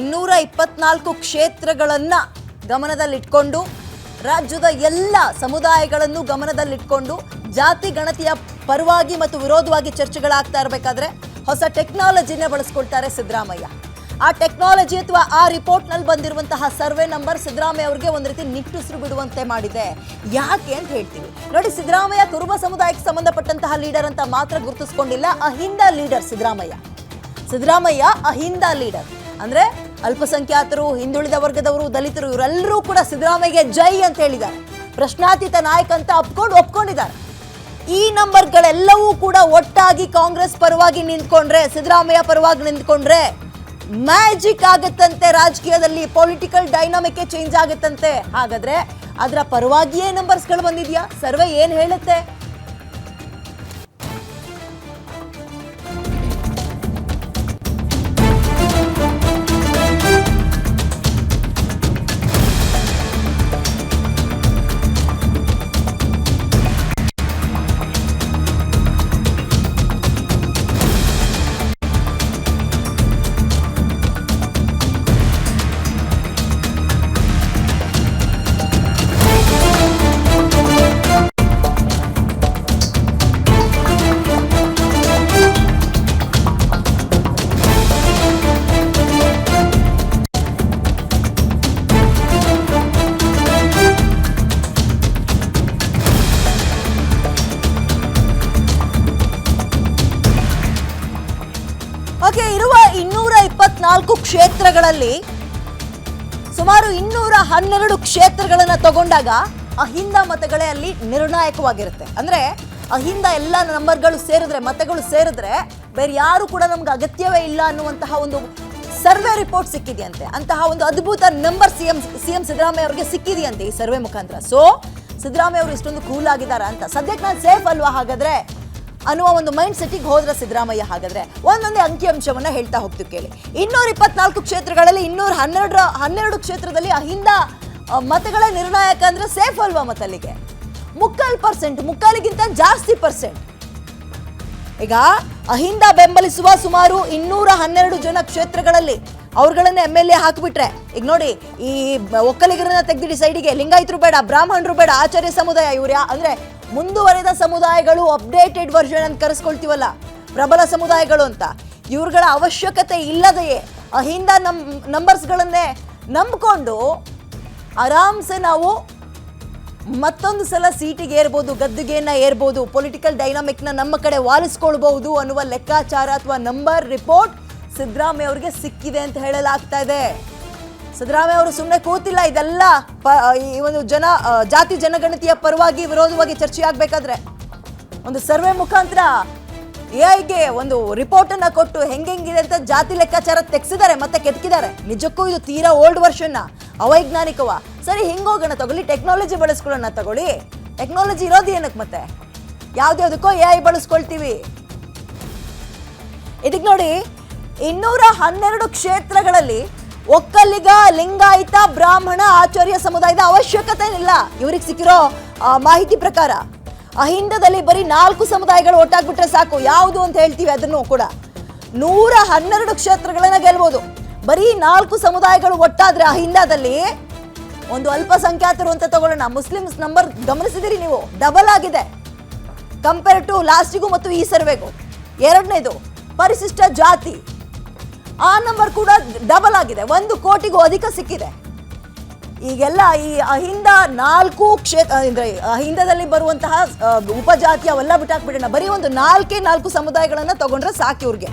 ಇನ್ನೂರ ಇಪ್ಪತ್ನಾಲ್ಕು ಕ್ಷೇತ್ರಗಳನ್ನು ಗಮನದಲ್ಲಿಟ್ಕೊಂಡು, ರಾಜ್ಯದ ಎಲ್ಲ ಸಮುದಾಯಗಳನ್ನು ಗಮನದಲ್ಲಿಟ್ಕೊಂಡು, ಜಾತಿ, ಗಣತಿಯ ಪರವಾಗಿ ಮತ್ತು ವಿರೋಧವಾಗಿ ಚರ್ಚೆಗಳಾಗ್ತಾ ಇರಬೇಕಾದ್ರೆ ಹೊಸ ಟೆಕ್ನಾಲಜಿನೇ ಬಳಸ್ಕೊಳ್ತಾರೆ ಸಿದ್ದರಾಮಯ್ಯ. ಆ ಟೆಕ್ನಾಲಜಿ ಅಥವಾ ಆ ರಿಪೋರ್ಟ್ನಲ್ಲಿ ಬಂದಿರುವಂತಹ ಸರ್ವೆ ನಂಬರ್ ಸಿದ್ದರಾಮಯ್ಯ ಅವರಿಗೆ ಒಂದು ರೀತಿ ನಿಟ್ಟುಸಿರು ಬಿಡುವಂತೆ ಮಾಡಿದೆ. ಯಾಕೆ ಅಂತ ಹೇಳ್ತೀವಿ ನೋಡಿ, ಸಿದ್ದರಾಮಯ್ಯ ಕುರುಬ ಸಮುದಾಯಕ್ಕೆ ಸಂಬಂಧಪಟ್ಟಂತಹ ಲೀಡರ್ ಅಂತ ಮಾತ್ರ ಗುರುತಿಸ್ಕೊಂಡಿಲ್ಲ. ಅಹಿಂದ ಲೀಡರ್ ಸಿದ್ದರಾಮಯ್ಯ. ಸಿದ್ದರಾಮಯ್ಯ ಅಹಿಂದ ಲೀಡರ್. ಅಂದ್ರೆ ಅಲ್ಪಸಂಖ್ಯಾತರು, ಹಿಂದುಳಿದ ವರ್ಗದವರು, ದಲಿತರು, ಇವರೆಲ್ಲರೂ ಕೂಡ ಸಿದ್ದರಾಮಯ್ಯ ಜೈ ಅಂತ ಹೇಳಿದ್ದಾರೆ. ಪ್ರಶ್ನಾತೀತ ನಾಯಕ ಅಂತ ಅಪ್ಕೊಂಡು ಒಪ್ಕೊಂಡಿದ್ದಾರೆ. ಈ ನಂಬರ್ಗಳೆಲ್ಲವೂ ಕೂಡ ಒಟ್ಟಾಗಿ ಕಾಂಗ್ರೆಸ್ ಪರವಾಗಿ ನಿಂತ್ಕೊಂಡ್ರೆ, ಸಿದ್ದರಾಮಯ್ಯ ಪರವಾಗಿ ನಿಂತ್ಕೊಂಡ್ರೆ ಮ್ಯಾಜಿಕ್ ಆಗುತ್ತಂತೆ ರಾಜಕೀಯದಲ್ಲಿ, ಪೊಲಿಟಿಕಲ್ ಡೈನಾಮಿಕ್ ಚೇಂಜ್ ಆಗುತ್ತಂತೆ. ಹಾಗಾದ್ರೆ ಅದರ ಪರವಾಗಿಯೇ ನಂಬರ್ಸ್ಗಳು ಬಂದಿದೆಯಾ? ಸರ್ವೆ ಏನು ಹೇಳುತ್ತೆ? ಇಪ್ಪತ್ನಾಲ್ಕು ಕ್ಷೇತ್ರಗಳಲ್ಲಿ ಸುಮಾರು ಇನ್ನೂರ ಹನ್ನೆರಡು ಕ್ಷೇತ್ರಗಳನ್ನ ತಗೊಂಡಾಗ ಅಹಿಂದ ಮತಗಳೇ ಅಲ್ಲಿ ನಿರ್ಣಾಯಕವಾಗಿರುತ್ತೆ. ಅಂದ್ರೆ ಅಹಿಂದ ಎಲ್ಲ ನಂಬರ್ಗಳು ಸೇರಿದ್ರೆ, ಮತಗಳು ಸೇರಿದ್ರೆ ಬೇರೆ ಯಾರು ಕೂಡ ನಮ್ಗೆ ಅಗತ್ಯವೇ ಇಲ್ಲ ಅನ್ನುವಂತಹ ಒಂದು ಸರ್ವೆ ರಿಪೋರ್ಟ್ ಸಿಕ್ಕಿದೆಯಂತೆ. ಅಂತಹ ಒಂದು ಅದ್ಭುತ number C M C M Siddaramaiah ಅವರಿಗೆ ಸಿಕ್ಕಿದೆಯಂತೆ ಈ ಸರ್ವೆ ಮುಖಾಂತರ. ಸೊ ಸಿದ್ದರಾಮಯ್ಯ ಅವರು ಇಷ್ಟೊಂದು ಕೂಲ್ ಆಗಿದ್ದಾರೆ ಅಂತ. ಸದ್ಯಕ್ಕೆ ನಾನು ಸೇಫ್ ಅಲ್ವಾ ಹಾಗಾದ್ರೆ? ಅನ್ನುವ ಒಂದು ಮೈಂಡ್ ಸೆಟ್ಟಿಗೆ ಹೋದ್ರ ಸಿದ್ದರಾಮಯ್ಯ ಹಾಗಾದ್ರೆ. ಒಂದೊಂದೇ ಅಂಕಿಅಂಶವನ್ನ ಹೇಳ್ತಾ ಹೋಗ್ತೀವಿ ಕೇಳಿ. ಇನ್ನೂರ ಇಪ್ಪತ್ನಾಲ್ಕು ಕ್ಷೇತ್ರಗಳಲ್ಲಿ ಇನ್ನೂರ ಹನ್ನೆರಡರ, ಹನ್ನೆರಡು ಕ್ಷೇತ್ರದಲ್ಲಿ ಅಹಿಂದ ಮತಗಳ ನಿರ್ಣಾಯಕ ಅಂದ್ರೆ ಸೇಫ್ ಅಲ್ವಾ ಮತಲ್ಲಿಗೆ? ಮುಕ್ಕಾಲು ಪರ್ಸೆಂಟ್ ಮುಕ್ಕಾಲಿಗಿಂತ ಜಾಸ್ತಿ ಪರ್ಸೆಂಟ್ ಈಗ ಅಹಿಂದ ಬೆಂಬಲಿಸುವ ಸುಮಾರು ಇನ್ನೂರ ಹನ್ನೆರಡು ಜನ ಕ್ಷೇತ್ರಗಳಲ್ಲಿ ಅವ್ರುಗಳನ್ನ ಎಂ ಎಲ್ ಎ ಹಾಕಿಬಿಟ್ರೆ, ಈಗ ನೋಡಿ, ಈ ಒಕ್ಕಲಿಗರನ್ನ ತೆಗ್ದಿಡಿ ಸೈಡಿಗೆ ಲಿಂಗಾಯತರು ಬೇಡ, ಬ್ರಾಹ್ಮಣರು ಬೇಡ, ಆಚಾರ್ಯ ಸಮುದಾಯ ಇವ್ರು ಅಂದ್ರೆ ಮುಂದುವರೆದ ಸಮುದಾಯಗಳು ಅಪ್ಡೇಟೆಡ್ ವರ್ಷನ್ ಅಂತ ಕರೆಸ್ಕೊಳ್ತೀವಲ್ಲ? ಪ್ರಬಲ ಸಮುದಾಯಗಳು ಅಂತ. ಇವ್ರುಗಳ ಅವಶ್ಯಕತೆ ಇಲ್ಲದೆಯೇ ಅಹಿಂದ ನಮ್ ನಂಬರ್ಸ್ಗಳನ್ನೇ ನಂಬಿಕೊಂಡು ಆರಾಮ್ಸೆ ನಾವು ಮತ್ತೊಂದು ಸಲ ಸೀಟಿಗೆ ಏರ್ಬೋದು, ಗದ್ದುಗೆಯನ್ನು ಏರ್ಬೋದು ಪೊಲಿಟಿಕಲ್ ಡೈನಾಮಿಕ್ನ ನಮ್ಮ ಕಡೆ ವಾಲಿಸ್ಕೊಳ್ಬಹುದು ಅನ್ನುವ ಲೆಕ್ಕಾಚಾರ ಅಥವಾ ನಂಬರ್ ರಿಪೋರ್ಟ್ ಸಿದ್ದರಾಮಯ್ಯ ಅವರಿಗೆ ಸಿಕ್ಕಿದೆ ಅಂತ ಹೇಳಲಾಗ್ತಾ ಇದೆ. ಸಿದ್ದರಾಮಯ್ಯ ಅವರು ಸುಮ್ಮನೆ ಕೂತಿಲ್ಲ, ಇದೆಲ್ಲ ಈ ಒಂದು ಜನ ಜಾತಿ ಜನಗಣತಿಯ ಪರವಾಗಿ ವಿರೋಧವಾಗಿ ಚರ್ಚೆ ಆಗ್ಬೇಕಾದ್ರೆ ಒಂದು ಸರ್ವೆ ಮುಖಾಂತರ ಎ ಐಗೆ ಒಂದು ರಿಪೋರ್ಟ್ ಅನ್ನ ಕೊಟ್ಟು ಹೆಂಗೆಂಗಿದೆ ಅಂತ ಜಾತಿ ಲೆಕ್ಕಾಚಾರ ತೆಗ್ಸಿದ್ದಾರೆ, ಮತ್ತೆ ಕೆತ್ಕಿದ್ದಾರೆ. ನಿಜಕ್ಕೂ ಇದು ತೀರಾ ಓಲ್ಡ್ ವರ್ಷನ್ನ ಅವೈಜ್ಞಾನಿಕವ. ಸರಿ ಹಿಂಗೋಗೋಣ ತಗೊಳ್ಳಿ, ಟೆಕ್ನಾಲಜಿ ಬಳಸ್ಕೊಳ್ಳೋಣ, ತಗೊಳ್ಳಿ. ಟೆಕ್ನಾಲಜಿ ಇರೋದು ಏನಕ್ಕೆ ಮತ್ತೆ? ಯಾವ್ದ್ಯಾವ್ದಕ್ಕೋ ಎ ಐ ಬಳಸ್ಕೊಳ್ತೀವಿ. ಇದಕ್ಕೆ ನೋಡಿ, ಇನ್ನೂರ ಹನ್ನೆರಡು ಕ್ಷೇತ್ರಗಳಲ್ಲಿ ಒಕ್ಕಲಿಗ, ಲಿಂಗಾಯತ, ಬ್ರಾಹ್ಮಣ, ಆಚಾರ್ಯ ಸಮುದಾಯದ ಅವಶ್ಯಕತೆ ಇಲ್ಲ. ಇವ್ರಿಗೆ ಸಿಕ್ಕಿರೋ ಮಾಹಿತಿ ಪ್ರಕಾರ ಅಹಿಂದದಲ್ಲಿ ಬರೀ ನಾಲ್ಕು ಸಮುದಾಯಗಳು ಒಟ್ಟಾಗ್ಬಿಟ್ರೆ ಸಾಕು. ಯಾವುದು ಅಂತ ಹೇಳ್ತೀವಿ ಅದನ್ನು ಕೂಡ. ನೂರ ಹನ್ನೆರಡು ಕ್ಷೇತ್ರಗಳನ್ನ ಗೆಲ್ಬೋದು. ಬರೀ ನಾಲ್ಕು ಸಮುದಾಯಗಳು ಒಟ್ಟಾದ್ರೆ ಅಹಿಂದದಲ್ಲಿ ಒಂದು ಅಲ್ಪಸಂಖ್ಯಾತರು ಅಂತ ತಗೊಳ್ಳೋಣ. ಮುಸ್ಲಿಮ್ಸ್ ನಂಬರ್ ಗಮನಿಸಿದಿರಿ ನೀವು. ಡಬಲ್ ಆಗಿದೆ. ಕಂಪೇರ್ ಟು ಲಾಸ್ಟಿಗೂ ಮತ್ತು ಈ ಸರ್ವೆಗೂ. ಎರಡನೇದು, ಪರಿಶಿಷ್ಟ ಜಾತಿ. ಆ ನಂಬರ್ ಕೂಡ ಡಬಲ್ ಆಗಿದೆ. ಒಂದು ಕೋಟಿಗೂ ಅಧಿಕ ಸಿಕ್ಕಿದೆ. ಈಗೆಲ್ಲ ಈ ಅಹಿಂದ ನಾಲ್ಕು ಕ್ಷೇತ್ರ, ಅಂದ್ರೆ ಅಹಿಂದದಲ್ಲಿ ಬರುವಂತಹ ಉಪಜಾತಿ ಅವೆಲ್ಲ ಬಿಟ್ಟಾಕ್ಬಿಡೋಣ. ಬರೀ ಒಂದು ನಾಲ್ಕೇ ನಾಲ್ಕು ಸಮುದಾಯಗಳನ್ನ ತಗೊಂಡ್ರೆ ಸಾಕು ಇವ್ರಿಗೆ.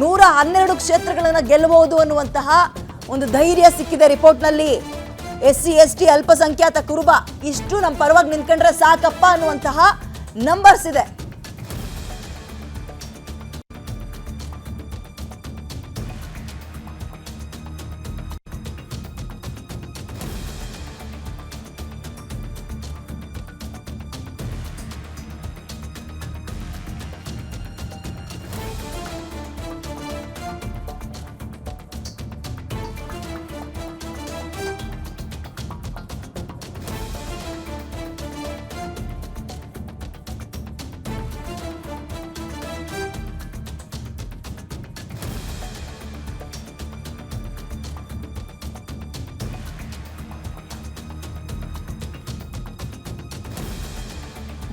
ನೂರ ಹನ್ನೆರಡು ಗೆಲ್ಲಬಹುದು ಗೆಲ್ಲಬಹುದು ಅನ್ನುವಂತಹ ಒಂದು ಧೈರ್ಯ ಸಿಕ್ಕಿದೆ ರಿಪೋರ್ಟ್ನಲ್ಲಿ. ಎಸ್ ಸಿ ಎಸ್ ಟಿ ಅಲ್ಪಸಂಖ್ಯಾತ ಕುರುಬ, ಇಷ್ಟು ನಮ್ಮ ಪರವಾಗಿ ನಿಂತ್ಕೊಂಡ್ರೆ ಸಾಕಪ್ಪ ಅನ್ನುವಂತಹ ನಂಬರ್ಸ್ ಇದೆ.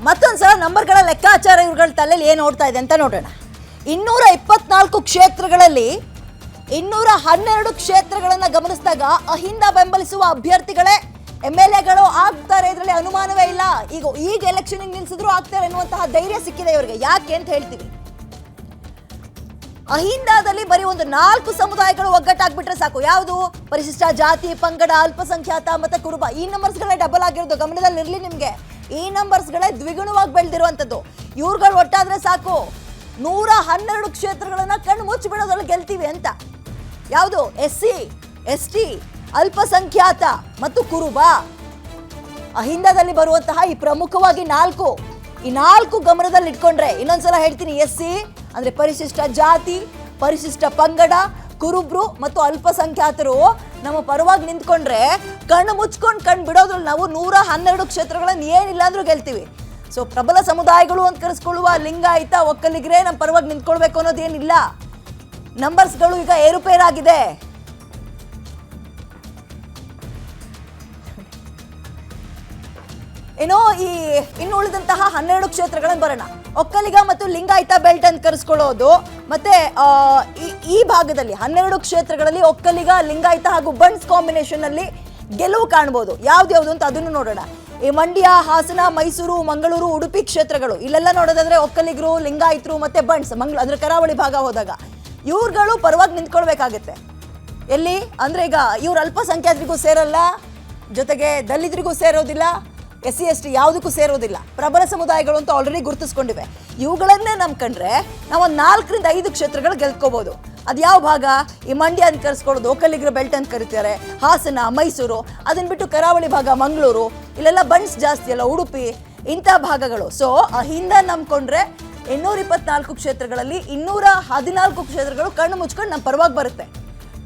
ಮತ್ತೊಂದ್ಸಲ ನಂಬರ್ಗಳ ಲೆಕ್ಕಾಚಾರ ಇವ್ರಗಳ ತಲೆಯಲ್ಲಿ ಏನು ನೋಡ್ತಾ ಇದೆ ಅಂತ ನೋಡೋಣ. ಇನ್ನೂರ ಇಪ್ಪತ್ನಾಲ್ಕು ಕ್ಷೇತ್ರಗಳಲ್ಲಿ ಇನ್ನೂರ ಹನ್ನೆರಡು ಕ್ಷೇತ್ರಗಳನ್ನ ಗಮನಿಸಿದಾಗ ಅಹಿಂದ ಬೆಂಬಲಿಸುವ ಅಭ್ಯರ್ಥಿಗಳೇ ಎಂ ಎಲ್ ಎಗಳು ಆಗ್ತಾರೆ ಇದರಲ್ಲಿ ಅನುಮಾನವೇ ಇಲ್ಲ. ಈಗ ಈಗ ಎಲೆಕ್ಷನ್ ನಿಲ್ಸಿದ್ರು ಆಗ್ತಾರೆ ಅನ್ನುವಂತಹ ಧೈರ್ಯ ಸಿಕ್ಕಿದೆ ಇವರಿಗೆ. ಯಾಕೆ ಅಂತ ಹೇಳ್ತೀವಿ. ಅಹಿಂದಾದಲ್ಲಿ ಬರೀ ಒಂದು ನಾಲ್ಕು ಸಮುದಾಯಗಳು ಒಗ್ಗಟ್ಟಾಗ್ಬಿಟ್ರೆ ಸಾಕು. ಯಾವುದು? ಪರಿಶಿಷ್ಟ ಜಾತಿ, ಪಂಗಡ, ಅಲ್ಪಸಂಖ್ಯಾತ ಮತ್ತೆ ಕುರುಬ. ಈ ನಂಬರ್ಸ್ಗಳೇ ಡಬಲ್ ಆಗಿರೋದು. ಗಮನದಲ್ಲಿ ಇರಲಿ ನಿಮಗೆ. ಈ ನಂಬರ್ಸ್ಗಳೇ ದ್ವಿಗುಣವಾಗಿ ಬೆಳೆದಿರುವಂಥದ್ದು. ಇವ್ರುಗಳು ಒಟ್ಟಾದ್ರೆ ಸಾಕು. ನೂರ ಹನ್ನೆರಡು ಕ್ಷೇತ್ರಗಳನ್ನ ಕಣ್ಣು ಮುಚ್ಚಿ ಬಿಡೋದ್ರಲ್ಲಿ ಗೆಲ್ತೀವಿ ಅಂತ. ಯಾವುದು? ಎಸ್ ಸಿ, ಎಸ್ ಟಿ, ಅಲ್ಪಸಂಖ್ಯಾತ ಮತ್ತು ಕುರುಬ. ಅಹಿಂದದಲ್ಲಿ ಬರುವಂತಹ ಈ ಪ್ರಮುಖವಾಗಿ ನಾಲ್ಕು. ಈ ನಾಲ್ಕು ಗಮನದಲ್ಲಿ ಇಟ್ಕೊಂಡ್ರೆ ಇನ್ನೊಂದ್ಸಲ ಹೇಳ್ತೀನಿ. ಎಸ್ ಸಿ ಅಂದ್ರೆ ಪರಿಶಿಷ್ಟ ಜಾತಿ, ಪರಿಶಿಷ್ಟ ಪಂಗಡ ಕುರುಬ್ರು ಮತ್ತು ಅಲ್ಪಸಂಖ್ಯಾತರು ನಮ್ಮ ಪರವಾಗಿ ನಿಂತ್ಕೊಂಡ್ರೆ ಕಣ್ಣು ಮುಚ್ಕೊಂಡು ಕಣ್ಣು ಬಿಡೋದ್ರಲ್ಲಿ ನಾವು ನೂರ ಹನ್ನೆರಡು ಕ್ಷೇತ್ರಗಳನ್ನು ಏನಿಲ್ಲ ಅಂದ್ರೂ ಗೆಲ್ತೀವಿ. ಸೊ ಪ್ರಬಲ ಸಮುದಾಯಗಳು ಅಂತ ಕರೆಸ್ಕೊಳ್ಳುವ ಲಿಂಗಾಯತ, ಒಕ್ಕಲಿಗರೇ ನಮ್ಮ ಪರವಾಗಿ ನಿಂತ್ಕೊಳ್ಬೇಕು ಅನ್ನೋದೇನಿಲ್ಲ ನಂಬರ್ಸ್ಗಳು ಈಗ ಏರುಪೇರಾಗಿದೆ. ಏನೋ ಈ ಇನ್ನು ಉಳಿದಂತಹ ಹನ್ನೆರಡು ಕ್ಷೇತ್ರಗಳನ್ನು ಬರೋಣ. ಒಕ್ಕಲಿಗ ಮತ್ತು ಲಿಂಗಾಯತ ಬೆಲ್ಟ್ ಅಂತ ಕರೆಸ್ಕೊಳ್ಳೋದು. ಮತ್ತೆ ಈ- ಈ ಭಾಗದಲ್ಲಿ ಹನ್ನೆರಡು ಕ್ಷೇತ್ರಗಳಲ್ಲಿ ಒಕ್ಕಲಿಗ, ಲಿಂಗಾಯತ ಹಾಗೂ ಬಂಡ್ಸ್ ಕಾಂಬಿನೇಷನ್ ಅಲ್ಲಿ ಗೆಲುವು ಕಾಣ್ಬೋದು. ಯಾವ್ದು ಅಂತ ಅದನ್ನು ನೋಡೋಣ. ಈ ಮಂಡ್ಯ, ಹಾಸನ, ಮೈಸೂರು, ಮಂಗಳೂರು, ಉಡುಪಿ ಕ್ಷೇತ್ರಗಳು. ಇಲ್ಲೆಲ್ಲ ನೋಡೋದಾದ್ರೆ ಒಕ್ಕಲಿಗರು, ಲಿಂಗಾಯತರು ಮತ್ತೆ ಬಂಡ್ಸ್ ಮಂಗ್ಳ ಅಂದ್ರೆ ಕರಾವಳಿ ಭಾಗ ಹೋದಾಗ. ಇವ್ರುಗಳು ಪರವಾಗಿ ನಿಂತ್ಕೊಳ್ಬೇಕಾಗತ್ತೆ. ಎಲ್ಲಿ? ಅಂದ್ರೆ ಈಗ ಇವ್ರು ಅಲ್ಪಸಂಖ್ಯಾತರಿಗೂ ಸೇರಲ್ಲ, ಜೊತೆಗೆ ದಲಿತರಿಗೂ ಸೇರೋದಿಲ್ಲ ಎಸ್ ಸಿ ಎಸ್ ಟಿ ಯಾವುದಕ್ಕೂ ಸೇರೋದಿಲ್ಲ. ಪ್ರಬಲ ಸಮುದಾಯಗಳು ಅಂತ ಆಲ್ರೆಡಿ ಗುರುತಿಸ್ಕೊಂಡಿವೆ. ಇವುಗಳನ್ನೇ ನಂಬ್ಕೊಂಡ್ರೆ ನಾವು ಒಂದು ನಾಲ್ಕರಿಂದ ಐದು ಕ್ಷೇತ್ರಗಳು ಗೆಲ್ಕೋಬಹುದು ಅದು ಯಾವ ಭಾಗ? ಈ ಮಂಡ್ಯ ಅಂತ ಕರೆಸ್ಕೊಳ್ಳೋದು ಒಕ್ಕಲಿಗರ ಬೆಲ್ಟ್ ಅಂತ ಕರಿತಾರೆ, ಹಾಸನ, ಮೈಸೂರು ಅದನ್ನು ಬಿಟ್ಟು ಕರಾವಳಿ ಭಾಗ ಮಂಗಳೂರು, ಇಲ್ಲೆಲ್ಲ ಬಂಡ್ಸ್ ಜಾಸ್ತಿ ಅಲ್ಲ, ಉಡುಪಿ, ಇಂಥ ಭಾಗಗಳು. ಸೊ ಹಿಂದೆ ನಂಬ್ಕೊಂಡ್ರೆ ಇನ್ನೂರ ಇಪ್ಪತ್ನಾಲ್ಕು ಕ್ಷೇತ್ರಗಳಲ್ಲಿ ಇನ್ನೂರ ಹದಿನಾಲ್ಕು ಕ್ಷೇತ್ರಗಳು ಕಣ್ಣು ಮುಚ್ಕೊಂಡು ನಮ್ಮ ಪರವಾಗಿ ಬರುತ್ತೆ.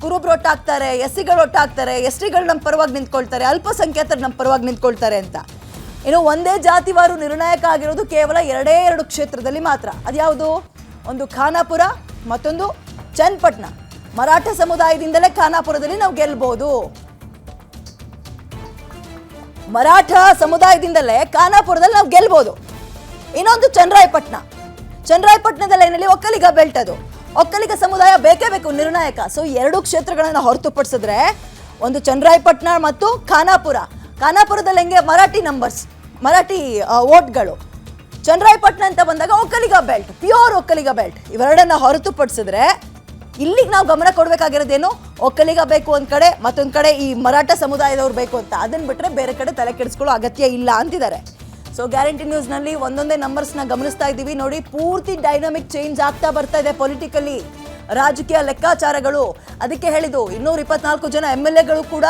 ಕುರುಬ್ರು ಒಟ್ಟಾಗ್ತಾರೆ ಎಸ್ ಸಿಗಳು ಒಟ್ಟಾಗ್ತಾರೆ ಎಸ್ ಟಿಗಳು ನಮ್ಮ ಪರವಾಗಿ ನಿಂತ್ಕೊಳ್ತಾರೆ, ಅಲ್ಪಸಂಖ್ಯಾತರು ನಮ್ಮ ಪರವಾಗಿ ನಿಂತ್ಕೊಳ್ತಾರೆ ಅಂತ. ಇನ್ನು ಒಂದೇ ಜಾತಿವಾರು ನಿರ್ಣಾಯಕ ಆಗಿರೋದು ಕೇವಲ ಎರಡೇ ಎರಡು ಕ್ಷೇತ್ರದಲ್ಲಿ ಮಾತ್ರ. ಅದ್ಯಾವುದು? ಒಂದು ಖಾನಾಪುರ, ಮತ್ತೊಂದು ಚನ್ನಪಟ್ಟಣ. ಮರಾಠ ಸಮುದಾಯದಿಂದಲೇ ಖಾನಾಪುರದಲ್ಲಿ ನಾವು ಗೆಲ್ಲಬಹುದು ಮರಾಠ ಸಮುದಾಯದಿಂದಲೇ ಖಾನಾಪುರದಲ್ಲಿ ನಾವು ಗೆಲ್ಬಹುದು ಇನ್ನೊಂದು ಚನ್ನರಾಯಪಟ್ಟಣ. ಚನ್ನರಾಯಪಟ್ಟಣದಲ್ಲಿ ಏನಲ್ಲಿ ಒಕ್ಕಲಿಗ ಬೆಲ್ಟ್ ಅದು. ಒಕ್ಕಲಿಗ ಸಮುದಾಯ ಬೇಕೇ ಬೇಕು ನಿರ್ಣಾಯಕ. ಸೊ ಎರಡು ಕ್ಷೇತ್ರಗಳನ್ನು ಹೊರತುಪಡಿಸಿದ್ರೆ ಒಂದು ಚನ್ನರಾಯಪಟ್ಟಣ ಮತ್ತು ಖಾನಾಪುರ. ಖಾನಾಪುರದಲ್ಲಿ ಹೆಂಗೆ? ಮರಾಠಿ ನಂಬರ್ಸ್ ಮರಾಠಿ ಓಟ್ಗಳು ಚನ್ನರಾಯಪಟ್ಟಣ ಅಂತ ಬಂದಾಗ Vokkaliga belt pure Vokkaliga belt. ಇವೆರಡನ್ನ ಹೊರತುಪಡಿಸಿದ್ರೆ ಇಲ್ಲಿಗೆ ನಾವು ಗಮನ ಕೊಡಬೇಕಾಗಿರೋದೇನು ಒಕ್ಕಲಿಗ ಬೇಕು ಒಂದು ಕಡೆ, ಮತ್ತೊಂದು ಕಡೆ ಈ ಮರಾಠ ಸಮುದಾಯದವ್ರು ಬೇಕು ಅಂತ. ಅದನ್ನ ಬಿಟ್ರೆ ಬೇರೆ ಕಡೆ ತಲೆ ಕೆಡಿಸ್ಕೊಳ್ಳೋ ಅಗತ್ಯ ಇಲ್ಲ ಅಂತಿದ್ದಾರೆ. ಸೊ ಗ್ಯಾರಂಟಿ ನ್ಯೂಸ್ನಲ್ಲಿ ಒಂದೊಂದೇ ನಂಬರ್ಸ್ನ ಗಮನಿಸ್ತಾ ಇದ್ದೀವಿ. ನೋಡಿ, ಪೂರ್ತಿ ಡೈನಾಮಿಕ್ ಚೇಂಜ್ ಆಗ್ತಾ ಬರ್ತಾ ಇದೆ ಪೊಲಿಟಿಕಲಿ ರಾಜಕೀಯ ಲೆಕ್ಕಾಚಾರಗಳು. ಅದಕ್ಕೆ ಹೇಳಿದ್ದು, ಇನ್ನೂರ ಇಪ್ಪತ್ನಾಲ್ಕು ಜನ ಎಂ ಎಲ್ ಎಗಳು ಕೂಡ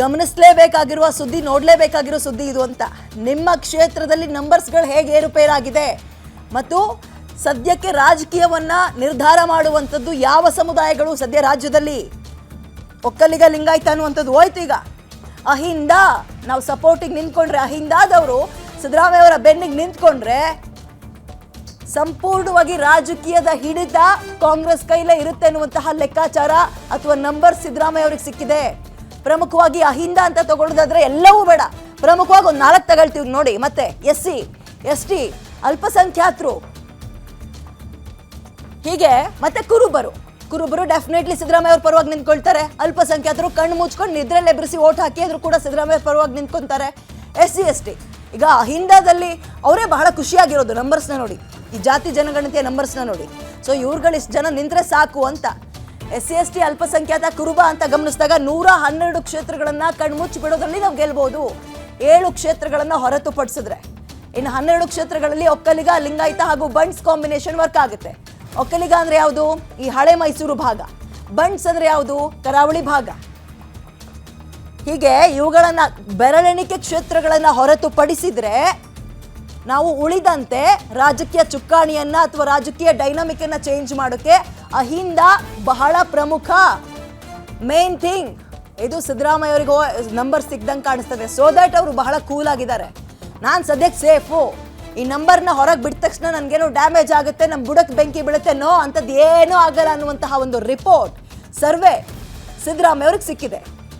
ಗಮನಿಸಲೇಬೇಕಾಗಿರುವ ಸುದ್ದಿ, ನೋಡಲೇಬೇಕಾಗಿರೋ ಸುದ್ದಿ ಇದು ಅಂತ. ನಿಮ್ಮ ಕ್ಷೇತ್ರದಲ್ಲಿ ನಂಬರ್ಸ್ಗಳು ಹೇಗೆ ಏರುಪೇರಾಗಿದೆ? ಮತ್ತು ಸದ್ಯಕ್ಕೆ ರಾಜಕೀಯವನ್ನ ನಿರ್ಧಾರ ಮಾಡುವಂಥದ್ದು ಯಾವ ಸಮುದಾಯಗಳು ಸದ್ಯ ರಾಜ್ಯದಲ್ಲಿ? ಒಕ್ಕಲಿಗ ಲಿಂಗಾಯತ ಅನ್ನುವಂಥದ್ದು ಹೋಯ್ತು ಈಗ. ಅಹಿಂದ, ನಾವು ಸಪೋರ್ಟಿಗೆ ನಿಂತ್ಕೊಂಡ್ರೆ, ಅಹಿಂದಾದವರು ಸಿದ್ದರಾಮಯ್ಯ ಅವರ ಬೆನ್ನಿಗೆ ನಿಂತ್ಕೊಂಡ್ರೆ ಸಂಪೂರ್ಣವಾಗಿ ರಾಜಕೀಯದ ಹಿಡಿತ ಕಾಂಗ್ರೆಸ್ ಕೈಲೇ ಇರುತ್ತೆ ಅನ್ನುವಂತಹ ಲೆಕ್ಕಾಚಾರ ಅಥವಾ ನಂಬರ್ ಸಿದ್ದರಾಮಯ್ಯ ಅವ್ರಿಗೆ ಸಿಕ್ಕಿದೆ. ಪ್ರಮುಖವಾಗಿ ಅಹಿಂದ ಅಂತ ತಗೊಳ್ಳೋದಾದ್ರೆ ಎಲ್ಲವೂ ಬೇಡ. ಪ್ರಮುಖವಾಗಿ ಒಂದು ನಾಲ್ಕು ತಗೊಳ್ತೀವಿ ನೋಡಿ. ಮತ್ತೆ ಎಸ್ ಸಿ ಎಸ್ ಟಿ ಅಲ್ಪಸಂಖ್ಯಾತರು ಹೀಗೆ ಮತ್ತೆ ಕುರುಬರು. ಕುರುಬರು ಡೆಫಿನೆಟ್ಲಿ ಸಿದ್ದರಾಮಯ್ಯ ಅವ್ರ ಪರವಾಗಿ ನಿಂತ್ಕೊಳ್ತಾರೆ. ಅಲ್ಪಸಂಖ್ಯಾತರು ಕಣ್ಣು ಮುಚ್ಕೊಂಡು ನಿದ್ರೆಲ್ಲ ಎಬ್ರಿಸಿ ಓಟ್ ಹಾಕಿ ಆದ್ರೂ ಕೂಡ ಸಿದ್ದರಾಮಯ್ಯ ಪರವಾಗಿ ನಿಂತ್ಕೊಂತಾರೆ. ಎಸ್ ಸಿ ಎಸ್ ಟಿ ಈಗ ಹಿಂದದಲ್ಲಿ ಅವರೇ ಬಹಳ ಖುಷಿಯಾಗಿರೋದು ನಂಬರ್ಸ್ನ ನೋಡಿ. ಈ ಜಾತಿ ಜನಗಣತಿಯ ನಂಬರ್ಸ್ನ ನೋಡಿ. ಸೊ ಇವ್ರುಗಳು ಇಷ್ಟು ಜನ ನಿಂತರೆ ಸಾಕು ಅಂತ. ಎಸ್ ಸಿ ಎಸ್ ಟಿ ಅಲ್ಪಸಂಖ್ಯಾತ, ಕುರುಬ ಅಂತ ಗಮನಿಸಿದಾಗ ನೂರ ಹನ್ನೆರಡು ಕಣ್ಣು ಕಣ್ಮುಚ್ಚಿ ಬಿಡೋದ್ರಲ್ಲಿ ನಾವು ಗೆಲ್ಬಹುದು ಏಳು ಕ್ಷೇತ್ರಗಳನ್ನು ಹೊರತುಪಡಿಸಿದ್ರೆ. ಇನ್ನು ಹನ್ನೆರಡು ಕ್ಷೇತ್ರಗಳಲ್ಲಿ ಒಕ್ಕಲಿಗ, ಲಿಂಗಾಯತ ಹಾಗೂ ಬಂಡ್ಸ್ ಕಾಂಬಿನೇಷನ್ ವರ್ಕ್ ಆಗುತ್ತೆ. ಒಕ್ಕಲಿಗ ಅಂದ್ರೆ ಯಾವುದು? ಈ ಹಳೆ ಮೈಸೂರು ಭಾಗ. ಬಂಡ್ಸ್ ಅಂದ್ರೆ ಯಾವುದು? ಕರಾವಳಿ ಭಾಗ. ಹೀಗೆ ಇವುಗಳನ್ನ ಬೆರಳೆಣಿಕೆ ಕ್ಷೇತ್ರಗಳನ್ನ ಹೊರತುಪಡಿಸಿದರೆ ನಾವು ಉಳಿದಂತೆ ರಾಜಕೀಯ ಚುಕ್ಕಾಣಿಯನ್ನ ಅಥವಾ ರಾಜಕೀಯ ಡೈನಾಮಿಕ್ ಅನ್ನ ಚೇಂಜ್ ಮಾಡೋಕೆ ಅಹಿಂದ ಬಹಳ ಪ್ರಮುಖ ಮೇನ್ ಥಿಂಗ್ ಇದು ಸಿದ್ದರಾಮಯ್ಯ ಅವರಿಗೆ ನಂಬರ್ ಸಿಗ್ದಂಗೆ ಕಾಣಿಸ್ತದೆ. ಸೊ ದಟ್ ಅವರು ಬಹಳ ಕೂಲ್ ಆಗಿದ್ದಾರೆ. ನಾನು ಸದ್ಯಕ್ಕೆ ಸೇಫು ಈ ನಂಬರ್ನ ಹೊರಗೆ ಬಿಟ್ಟ ತಕ್ಷಣ ನನಗೇನೋ ಡ್ಯಾಮೇಜ್ ಆಗುತ್ತೆ ನಮ್ಮ ಬುಡಕ್ಕೆ ಬೆಂಕಿ ಬೀಳುತ್ತೆ, ನೋ ಅಂಥದ್ದು ಏನೂ ಆಗಲ್ಲ ಅನ್ನುವಂತಹ ಒಂದು ರಿಪೋರ್ಟ್ ಸರ್ವೆ ಸಿದ್ದರಾಮಯ್ಯ ಅವ್ರಿಗೆ ಸಿಕ್ಕಿದೆ.